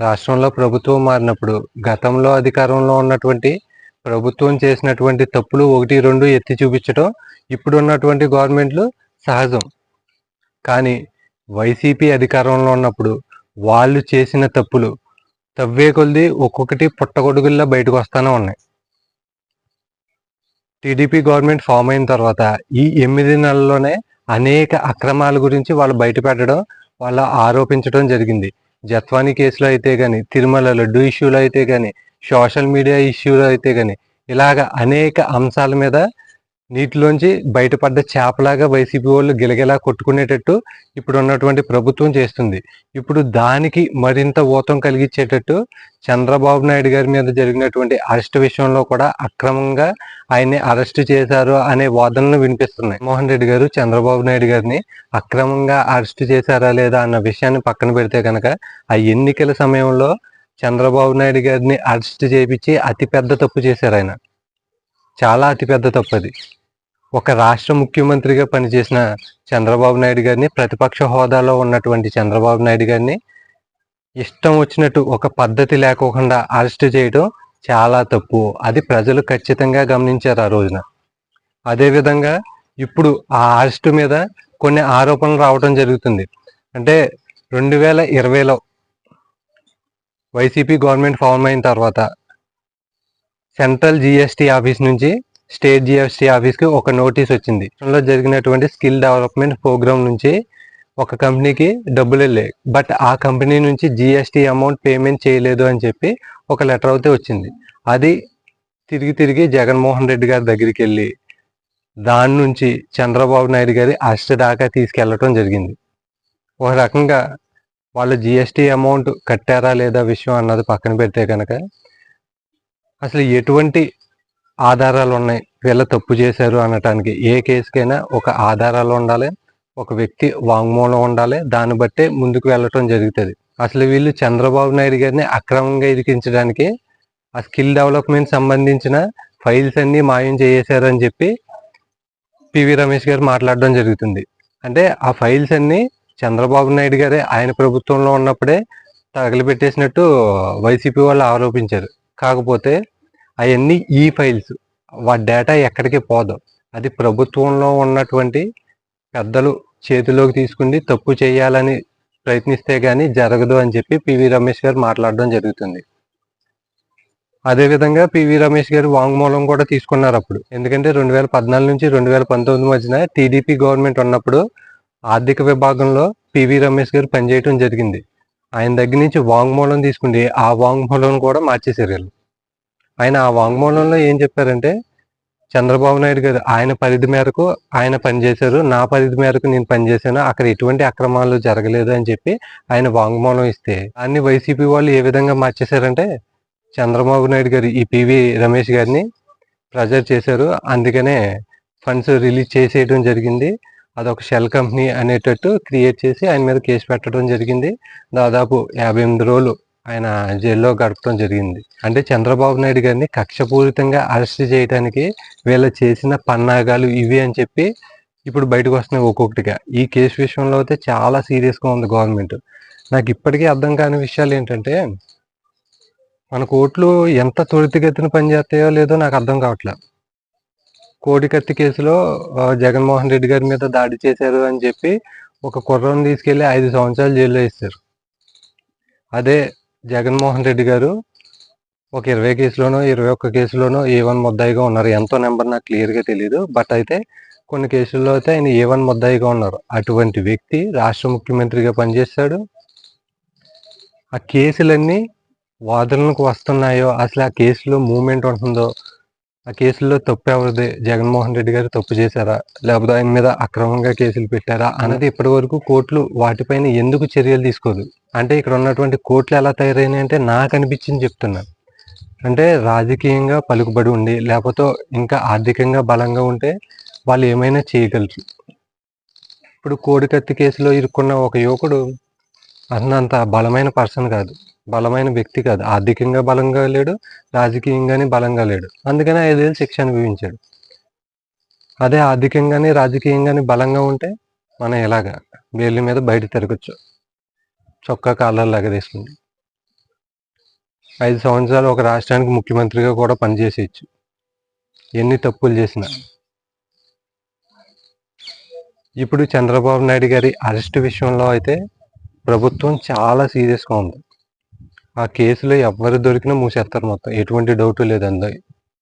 రాష్ట్రంలో ప్రభుత్వం మారినప్పుడు గతంలో అధికారంలో ఉన్నటువంటి ప్రభుత్వం చేసినటువంటి తప్పులు ఒకటి రెండు ఎత్తి చూపించడం ఇప్పుడు ఉన్నటువంటి గవర్నమెంట్లు సహజం. కానీ వైసీపీ అధికారంలో ఉన్నప్పుడు వాళ్ళు చేసిన తప్పులు తవ్వే కొద్ది ఒక్కొక్కటి పుట్టగొడుగుల్లా బయటకు వస్తానే ఉన్నాయి. టీడీపీ గవర్నమెంట్ ఫామ్ అయిన తర్వాత ఈ ఎనిమిది నెలల్లోనే అనేక అక్రమాల గురించి వాళ్ళు బయట పెట్టడం వాళ్ళ ఆరోపించడం జరిగింది. జత్వానీ కేసులో అయితే కానీ తిరుమల లడ్డు ఇష్యూలో అయితే కానీ సోషల్ మీడియా ఇష్యూలో అయితే కానీ ఇలాగ అనేక అంశాల మీద నీటిలోంచి బయటపడ్డ చేపలాగా వైసీపీ వాళ్ళు గిలగిలా కొట్టుకునేటట్టు ఇప్పుడు ఉన్నటువంటి ప్రభుత్వం చేస్తుంది. ఇప్పుడు దానికి మరింత ఊతం కలిగించేటట్టు చంద్రబాబు నాయుడు గారి మీద జరిగినటువంటి అరెస్ట్ విషయంలో కూడా అక్రమంగా ఆయన్ని అరెస్ట్ చేశారు అనే వాదనలు వినిపిస్తున్నాయి. మోహన్ రెడ్డి గారు చంద్రబాబు నాయుడు గారిని అక్రమంగా అరెస్ట్ చేశారా లేదా అన్న విషయాన్ని పక్కన పెడితే కనుక ఆ ఎన్నికల సమయంలో చంద్రబాబు నాయుడు గారిని అరెస్ట్ చేపించి అతిపెద్ద తప్పు చేశారు ఆయన. చాలా అతిపెద్ద తప్పు అది. ఒక రాష్ట్ర ముఖ్యమంత్రిగా పనిచేసిన చంద్రబాబు నాయుడు గారిని ప్రతిపక్ష హోదాలో ఉన్నటువంటి చంద్రబాబు నాయుడు గారిని ఇష్టం వచ్చినట్టు ఒక పద్ధతి లేకోకుండా అరెస్ట్ చేయడం చాలా తప్పు. అది ప్రజలు ఖచ్చితంగా గమనించారు ఆ రోజున. అదేవిధంగా ఇప్పుడు ఆ అరెస్ట్ మీద కొన్ని ఆరోపణలు రావడం జరుగుతుంది. అంటే రెండు వేల ఇరవైలో వైసీపీ గవర్నమెంట్ ఫామ్ అయిన తర్వాత సెంట్రల్ జిఎస్టీ ఆఫీస్ నుంచి స్టేట్ జిఎస్టీ ఆఫీస్కి ఒక నోటీస్ వచ్చింది. అందులో జరిగినటువంటి స్కిల్ డెవలప్మెంట్ ప్రోగ్రామ్ నుంచి ఒక కంపెనీకి డబ్బులు వెళ్ళాయి. బట్ ఆ కంపెనీ నుంచి జిఎస్టి అమౌంట్ పేమెంట్ చేయలేదు అని చెప్పి ఒక లెటర్ అయితే వచ్చింది. అది తిరిగి తిరిగి జగన్మోహన్ రెడ్డి గారి దగ్గరికి వెళ్ళి దాని నుంచి చంద్రబాబు నాయుడు గారి అరెస్ట్ దాకా తీసుకెళ్ళటం జరిగింది. ఒక రకంగా వాళ్ళు జిఎస్టి అమౌంట్ కట్టారా లేదా విషయం అన్నది పక్కన పెడితే కనుక అసలు ఎటువంటి ఆధారాలు ఉన్నాయి వీళ్ళ తప్పు చేశారు అనటానికి ఏ కేసుకైనా ఒక ఆధారాలు ఉండాలి ఒక వ్యక్తి వాంగ్మూలం ఉండాలి దాన్ని బట్టే ముందుకు వెళ్ళటం జరుగుతుంది. అసలు వీళ్ళు చంద్రబాబు నాయుడు గారిని అక్రమంగా ఇరికించడానికి ఆ స్కిల్ డెవలప్మెంట్ సంబంధించిన ఫైల్స్ అన్ని మాయం చేసేశారు అని చెప్పి పివి రమేష్ గారు మాట్లాడడం జరుగుతుంది. అంటే ఆ ఫైల్స్ అన్ని చంద్రబాబు నాయుడు గారే ఆయన ప్రభుత్వంలో ఉన్నప్పుడే తగలబెట్టేసినట్టు వైసీపీ వాళ్ళు ఆరోపించారు. కాకపోతే అవన్నీ ఈ ఫైల్స్. వాటి డేటా ఎక్కడికి పోదు. అది ప్రభుత్వంలో ఉన్నటువంటి పెద్దలు చేతిలోకి తీసుకుని తప్పు చేయాలని ప్రయత్నిస్తే కానీ జరగదు అని చెప్పి పివి రమేష్ గారు మాట్లాడడం జరుగుతుంది. అదేవిధంగా పివి రమేష్ గారు వాంగ్మూలం కూడా తీసుకున్నారు అప్పుడు. ఎందుకంటే రెండు వేల పద్నాలుగు నుంచి రెండు వేల పంతొమ్మిది మధ్యన టీడీపీ గవర్నమెంట్ ఉన్నప్పుడు ఆర్థిక విభాగంలో పివి రమేష్ గారు పనిచేయడం జరిగింది. ఆయన దగ్గర నుంచి వాంగ్మూలం తీసుకుంటే ఆ వాంగ్మూలం కూడా మార్చేశారు వీళ్ళు. ఆయన ఆ వాంగ్మూలంలో ఏం చెప్పారంటే చంద్రబాబు నాయుడు గారు ఆయన పరిధి మేరకు ఆయన పనిచేశారు నా పరిధి మేరకు నేను పనిచేశాను అక్కడ ఎటువంటి అక్రమాలు జరగలేదు అని చెప్పి ఆయన వాంగ్మూలం ఇస్తే అన్ని వైసీపీ వాళ్ళు ఏ విధంగా మార్చేశారంటే చంద్రబాబు నాయుడు గారు ఈ పివి రమేష్ గారిని ప్రెజర్ చేశారు అందుకనే ఫండ్స్ రిలీజ్ చేసేయడం జరిగింది అదొక షెల్ కంపెనీ అనేటట్టు క్రియేట్ చేసి ఆయన మీద కేసు పెట్టడం జరిగింది దాదాపు యాభై ఎనిమిది రోజులు ఆయన జైల్లో గడపడం జరిగింది. అంటే చంద్రబాబు నాయుడు గారిని కక్షపూరితంగా అరెస్ట్ చేయడానికి వీళ్ళు చేసిన పన్నాగాలు ఇవి అని చెప్పి ఇప్పుడు బయటకు వస్తున్నాయి ఒక్కొక్కటిగా. ఈ కేసు విషయంలో అయితే చాలా సీరియస్గా ఉంది గవర్నమెంట్. నాకు ఇప్పటికీ అర్థం కాని విషయాలు ఏంటంటే మన కోర్టులు ఎంత త్వరితగతిన పనిచేస్తాయో లేదో నాకు అర్థం కావట్లేదు కోడికత్తి కేసులో జగన్మోహన్ రెడ్డి గారి మీద దాడి చేశారు అని చెప్పి ఒక కుర్రను తీసుకెళ్ళి ఐదు సంవత్సరాలు జైల్లో వేస్తారు అదే జగన్మోహన్ రెడ్డి గారు ఒక ఇరవై కేసులోనో ఇరవై ఒక్క కేసులోనో ఏ వన్ ముద్దాయిగా ఉన్నారు. ఎంతో నెంబర్ నాకు క్లియర్గా తెలియదు బట్ అయితే కొన్ని కేసుల్లో అయితే ఆయన ఏ వన్ ముద్దాయిగా ఉన్నారు. అటువంటి వ్యక్తి రాష్ట్ర ముఖ్యమంత్రిగా పనిచేస్తాడు. ఆ కేసులన్నీ వాదనలకు వస్తున్నాయో అసలు ఆ కేసులో మూమెంట్ ఉంటుందో ఆ కేసుల్లో తప్పు ఎవరిది జగన్మోహన్ రెడ్డి గారు తప్పు చేశారా? లేకపోతే ఆయన మీద అక్రమంగా కేసులు పెట్టారా? అన్నది ఇప్పటి వరకు కోర్టులు వాటిపైన ఎందుకు చర్యలు తీసుకోదు? అంటే ఇక్కడ ఉన్నటువంటి కోర్టులు ఎలా తయారైనాయి అంటే నాకు అనిపించింది చెప్తున్నాను అంటే రాజకీయంగా పలుకుబడి ఉండి లేకపోతే ఇంకా ఆర్థికంగా బలంగా ఉంటే వాళ్ళు ఏమైనా చేయగలరు. ఇప్పుడు కోడికత్తి కేసులో ఇరుక్కున్న ఒక యువకుడు అన్నంత బలమైన పర్సన్ కాదు. బలమైన వ్యక్తి కాదు. ఆర్థికంగా బలంగా లేడు రాజకీయంగానే బలంగా లేడు. అందుకని ఐదేళ్ళు శిక్ష అనుభవించాడు. అదే ఆర్థికంగానే రాజకీయంగానే బలంగా ఉంటే మనం ఎలాగా వేళ్ళ మీద బయట తిరగచ్చు. చొక్కా కాళ్ళలాగా తీసుకుంది ఐదు సంవత్సరాలు ఒక రాష్ట్రానికి ముఖ్యమంత్రిగా కూడా పనిచేసేయచ్చు. ఎన్ని తప్పులు చేసినా. ఇప్పుడు చంద్రబాబు నాయుడు గారి అరెస్ట్ విషయంలో అయితే ప్రభుత్వం చాలా సీరియస్గా ఉంది. ఆ కేసులో ఎవరు దొరికినా మూసేస్తారు మొత్తం. ఎటువంటి డౌట్ లేదు అందులో